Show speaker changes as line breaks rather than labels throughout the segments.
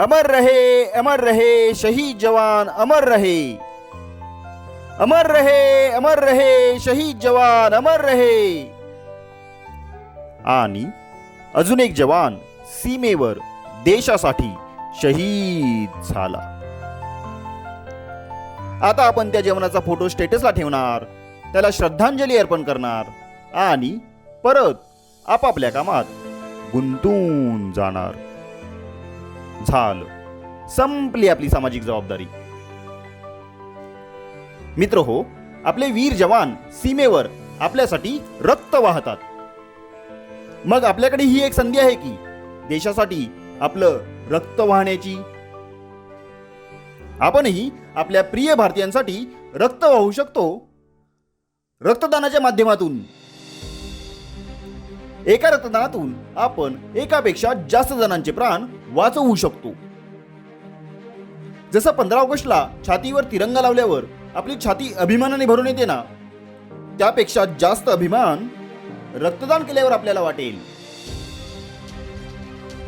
अमर रहे अमर रहे शहीद जवान अमर रहे। अमर रहे अमर रहे शहीद जवान अमर रहे। आणि अजून एक जवान सीमेवर देशासाठी शहीद झाला. आता आपण त्या जवानाचा फोटो स्टेटसला ठेवणार त्याला श्रद्धांजली अर्पण करणार आणि परत आपापल्या कामात गुंतून जाणार. झालं. संपली आपली सामाजिक जबाबदारी. मित्र हो आपले वीर जवान सीमेवर आपल्यासाठी रक्त वाहतात. मग आपल्याकडे ही एक संधी आहे की देशासाठी आपलं रक्त वाहण्याची? आपणही आपल्या प्रिय भारतीयांसाठी रक्त वाहू शकतो. रक्तदानाच्या माध्यमातून एका रक्तदानातून आपण एकापेक्षा जास्त जणांचे प्राण वाचवू शकतो. जसं पंधरा ऑगस्टला छातीवर तिरंगा लावल्यावर आपली छाती अभिमानाने भरून येते ना त्यापेक्षा जास्त अभिमान रक्तदान केल्यावर आपल्याला वाटेल.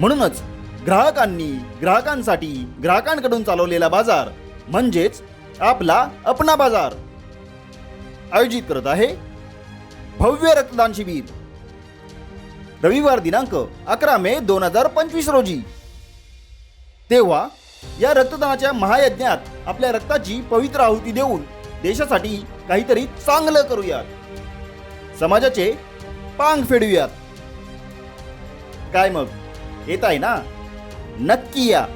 म्हणूनच ग्राहकांनी ग्राहकांसाठी ग्राहकांकडून चालवलेला बाजार म्हणजेच आपला अपना बाजार आयोजित करत आहे भव्य रक्तदान शिबिर. रविवार दिनांक अकरा मे दोन हजार पंचवीस रोजी. तेव्हा या रक्तदानाच्या महायज्ञात आपल्या रक्ताची पवित्र आहुती देऊन देशासाठी काहीतरी चांगलं करूयात. समाजाचे पांग फेडूयात. काय मग? येत आहे ना? नक्की या.